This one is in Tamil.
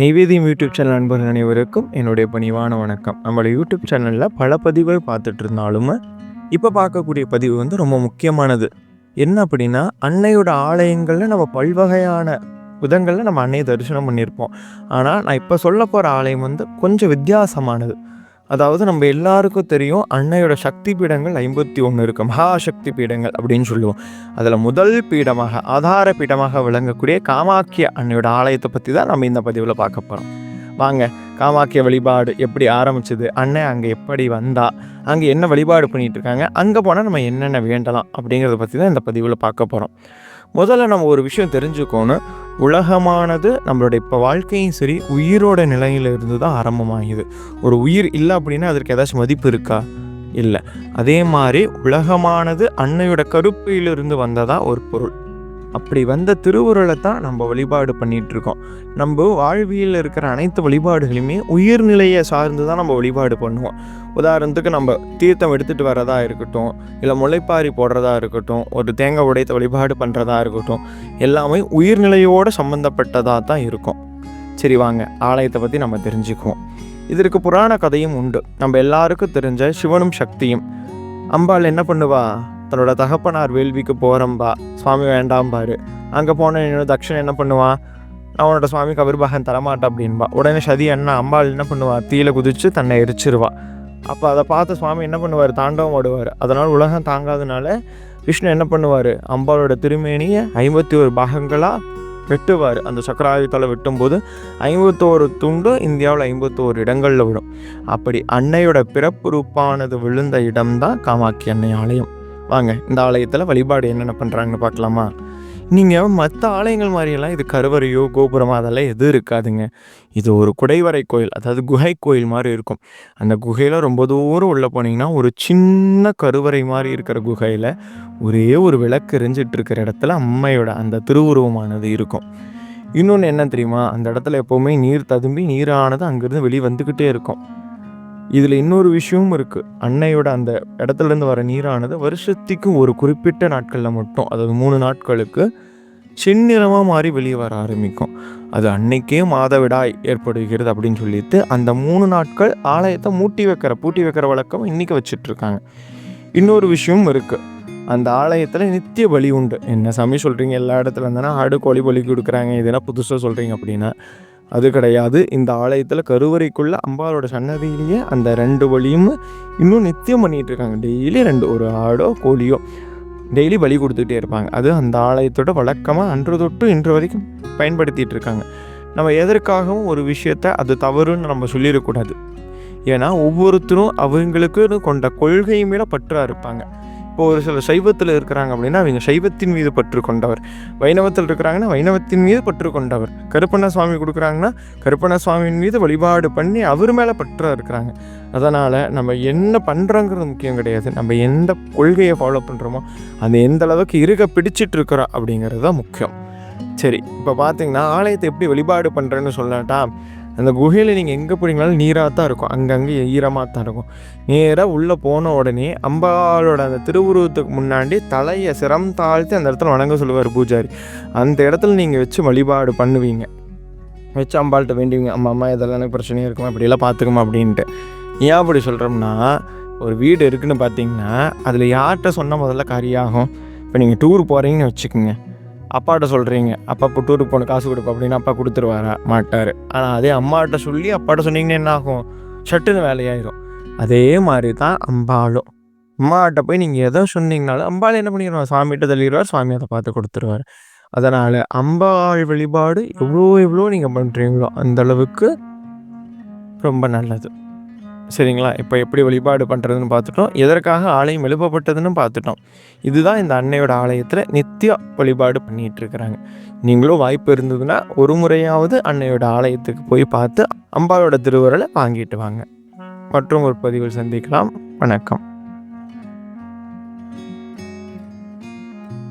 நெய்வேதியம் யூடியூப் சேனல் நண்பர்கள் அனைவருக்கும் என்னுடைய பணிவான வணக்கம். நம்மளோட யூடியூப் சேனலில் பல பதிவுகள் பார்த்துட்டு இருந்தாலும் இப்போ பார்க்கக்கூடிய பதிவு வந்து ரொம்ப முக்கியமானது. என்ன அப்படின்னா அன்னையோட ஆலயங்களில் நம்ம பல்வகையான விதங்களில் நம்ம அன்னையை தரிசனம் பண்ணியிருப்போம். ஆனால் நான் இப்போ சொல்ல போகிற ஆலயம் வந்து கொஞ்சம் வித்தியாசமானது. அதாவது நம்ம எல்லாருக்கும் தெரியும் அன்னையோட சக்தி பீடங்கள் ஐம்பத்தி ஒன்று இருக்கு. மகாசக்தி பீடங்கள் அப்படின்னு சொல்லுவோம். அதில் முதல் பீடமாக ஆதார பீடமாக விளங்கக்கூடிய காமாக்கிய அன்னையோட ஆலயத்தை பற்றி தான் நம்ம இந்த பதிவில் பார்க்க போகிறோம் வாங்க காமாக்கிய வழிபாடு எப்படி ஆரம்பிச்சது? அண்ணன் அங்கே எப்படி வந்தா? அங்கே என்ன வழிபாடு பண்ணிகிட்டு இருக்காங்க? அங்கே போனால் நம்ம என்னென்ன வேண்டலாம் அப்படிங்கிறத பற்றி தான் இந்த பதிவில் பார்க்க போகிறோம் முதல்ல நம்ம ஒரு விஷயம் தெரிஞ்சுக்கோணும். உலகமானது நம்மளுடைய இப்போ வாழ்க்கையும் சரி உயிரோட நிலையிலிருந்து தான் ஆரம்பமாகுது ஒரு உயிர் இல்லை அப்படின்னா அதற்கு ஏதாச்சும் மதிப்பு இருக்கா? இல்லை. அதே மாதிரி உலகமானது அன்னையோட கருப்பையிலிருந்து வந்ததா ஒரு பொருள். அப்படி வந்த திருவுருளை தான் நம்ம வழிபாடு பண்ணிகிட்ருக்கோம் நம்ம வாழ்வியில் இருக்கிற அனைத்து வழிபாடுகளுமே உயிர்நிலையை சார்ந்து தான் நம்ம வழிபாடு பண்ணுவோம். உதாரணத்துக்கு நம்ம தீர்த்தம் எடுத்துகிட்டு வரதா இருக்கட்டும் இல்லை முளைப்பாரி போடுறதா இருக்கட்டும் ஒரு தேங்காய் உடைத்த வழிபாடு பண்ணுறதா இருக்கட்டும் எல்லாமே உயிர்நிலையோடு சம்மந்தப்பட்டதாக தான் இருக்கும். சரி வாங்க ஆலயத்தை பற்றி நம்ம தெரிஞ்சுக்குவோம். இதற்கு புராண கதையும் உண்டு. நம்ம எல்லாருக்கும் தெரிஞ்ச சிவனும் சக்தியும். அம்பாள் என்ன பண்ணுவா? தன்னோட தகப்பனார் வேள்விக்கு போகிறம்பா சுவாமி வேண்டாம்பாரு அங்கே போன என்னோட தக்ஷன் என்ன பண்ணுவான்? அவனோட சுவாமி கபிர்பாகன் தரமாட்டேன் அப்படின்பா உடனே சதி அண்ணா அம்பாள் என்ன பண்ணுவா தீயில குதிச்சு தன்னை எரிச்சிருவா அப்போ அதை பார்த்து சுவாமி என்ன பண்ணுவார்? தாண்டவம் ஆடுவார். அதனால் உலகம் தாங்காதனால விஷ்ணு என்ன பண்ணுவார்? அம்பாளோட திருமேனியை ஐம்பத்தி ஒரு பாகங்களாக வெட்டுவார். அந்த சக்கராயுதத்தில் வெட்டும்போது ஐம்பத்தோரு துண்டு இந்தியாவில் ஐம்பத்தோரு இடங்களில் விடும். அப்படி அன்னையோட பிறப்பு ரூப்பானது விழுந்த இடம்தான் காமாட்சி அன்னை ஆலயம். வாங்க இந்த ஆலயத்தில் வழிபாடு என்னென்ன பண்ணுறாங்கன்னு பார்க்கலாமா? நீங்கள் மற்ற ஆலயங்கள் மாதிரியெல்லாம் இது கருவறையோ கோபுரமோ அதெல்லாம் எதுவும் இருக்காதுங்க. இது ஒரு குடைவரை கோயில் அதாவது குகை கோயில் மாதிரி இருக்கும். அந்த குகையில் ரொம்ப தூரம் உள்ளே போனீங்கன்னா ஒரு சின்ன கருவறை மாதிரி இருக்கிற குகையில் ஒரே ஒரு விளக்கு எரிஞ்சிட்டு இருக்கிற இடத்துல அம்மையோட அந்த திருவுருவமானது இருக்கும். இன்னொன்று என்ன தெரியுமா? அந்த இடத்துல எப்போவுமே நீர் ததும்பி நீரானது அங்கேருந்து வெளியே வந்துக்கிட்டே இருக்கும். இதில் இன்னொரு விஷயமும் இருக்குது அன்னையோட அந்த இடத்துலேருந்து வர நீரானது வருஷத்துக்கு ஒரு குறிப்பிட்ட நாட்களில் மட்டும் அதாவது மூணு நாட்களுக்கு செந்நிறமாக மாறி வெளியே வர ஆரம்பிக்கும். அது அன்னைக்கே மாதவிடாய் ஏற்படுகிறது அப்படின்னு சொல்லிட்டு அந்த மூணு நாட்கள் ஆலயத்தை மூட்டி வைக்கிற பூட்டி வைக்கிற வழக்கம் இன்றைக்கி வச்சிட்ருக்காங்க. இன்னொரு விஷயமும் இருக்குது அந்த ஆலயத்தில் நித்திய பலி உண்டு. என்ன சாமி சொல்கிறீங்க எல்லா இடத்துல இருந்தானா ஆடு கோழி பலி கொடுக்குறாங்க. இதெல்லாம் புதுசாக சொல்கிறீங்க அப்படின்னா அது கிடையாது. இந்த ஆலயத்தில் கருவறைக்குள்ளே அம்பாலோட சன்னதியிலேயே அந்த ரெண்டு வழியும் இன்னும் நித்தியம் பண்ணிகிட்டு இருக்காங்க. டெய்லி ரெண்டு ஒரு ஆடோ கோழியோ டெய்லி பலி கொடுத்துட்டே இருப்பாங்க. அது அந்த ஆலயத்தோட வழக்கமாக அன்று தொட்டு இன்று வரைக்கும் பயன்படுத்திகிட்டு இருக்காங்க. நம்ம எதற்காகவும் ஒரு விஷயத்த அது தவறுன்னு நம்ம சொல்லிடக்கூடாது. ஏன்னா ஒவ்வொருத்தரும் அவங்களுக்கு கொண்ட கொள்கையும் மேலே பற்றா இருப்பாங்க. இப்போ ஒரு சில சைவத்தில் இருக்கிறாங்க அப்படின்னா அவங்க சைவத்தின் மீது பற்று கொண்டவர். வைணவத்தில் இருக்கிறாங்கன்னா வைணவத்தின் மீது பற்று கொண்டவர். கருப்பண்ண சுவாமி கொடுக்குறாங்கன்னா கருப்பண்ண சுவாமியின் மீது வழிபாடு பண்ணி அவர் மேலே பற்றாக இருக்கிறாங்க. அதனால் நம்ம என்ன பண்ணுறோங்கிறது முக்கியம் கிடையாது. நம்ம எந்த கொள்கையை ஃபாலோ பண்ணுறோமோ அந்த எந்த அளவுக்கு இருக பிடிச்சிட்டு இருக்கிறோம் அப்படிங்கிறது தான் முக்கியம். சரி இப்போ பார்த்தீங்கன்னா ஆலயத்தை எப்படி வழிபாடு பண்ணுறேன்னு சொல்லட்டா அந்த குகையில் நீங்கள் எங்கே போனீங்களாலும் நீராக தான் இருக்கும். அங்கங்கே ஈரமாக தான் இருக்கும். நேராக உள்ளே போன உடனே அம்பாளோட அந்த திருவுருவத்துக்கு முன்னாடி தலையை சிரம் தாழ்த்தி அந்த இடத்துல வணங்க சொல்லுவார் பூஜாரி. அந்த இடத்துல நீங்கள் வச்சு வழிபாடு பண்ணுவீங்க. வச்சு அம்பாள்கிட்ட வேண்டுவீங்க அம்மா அம்மா இதெல்லாம் எனக்கு பிரச்சனையாக இருக்குமா? அப்படியெல்லாம் பார்த்துக்குமா? அப்படின்ட்டு. ஏன் அப்படி சொல்கிறோம்னா ஒரு வீடு இருக்குதுன்னு பார்த்தீங்கன்னா அதில் யார்கிட்ட சொன்னால் முதல்ல காரியாகும் இப்போ நீங்கள் டூர் போகிறீங்கன்னு வச்சுக்கோங்க. அப்பாட்ட சொல்கிறீங்க அப்பா இப்போ டூருக்கு போன காசு கொடுப்பா அப்படின்னு அப்பா கொடுத்துருவாரா? மாட்டார். ஆனால் அதே அம்மாட்ட சொல்லி அப்பாட்ட சொன்னீங்கன்னா என்ன ஆகும்? சட்டுன்னு வேலையாயிரும். அதே மாதிரி தான் அம்பாளும். அம்மாட்ட போய் நீங்கள் எதோ சொன்னீங்கனாலும் அம்பாள் என்ன பண்ணிடுவார் சாமிகிட்ட தள்ளிடுவார் சாமி அதை பார்த்து கொடுத்துருவார். அதனால் அம்பாள் வழிபாடு எவ்வளோ எவ்வளோ நீங்கள் பண்ணுறீங்களோ அந்தளவுக்கு ரொம்ப நல்லது. சரிங்களா? இப்போ எப்படி வழிபாடு பண்ணுறதுன்னு பார்த்துட்டோம். எதற்காக ஆலயம் எழுப்பப்பட்டதுன்னு பார்த்துட்டோம். இதுதான் இந்த அன்னையோட ஆலயத்தில் நித்தியம் வழிபாடு பண்ணிகிட்டு இருக்கிறாங்க. நீங்களும் வாய்ப்பு இருந்ததுன்னா ஒரு முறையாவது அன்னையோட ஆலயத்துக்கு போய் பார்த்து அம்பாவோட திருவுரலை வாங்கிட்டு வாங்க. மற்றும் ஒரு பதிவில் சந்திக்கலாம். வணக்கம்.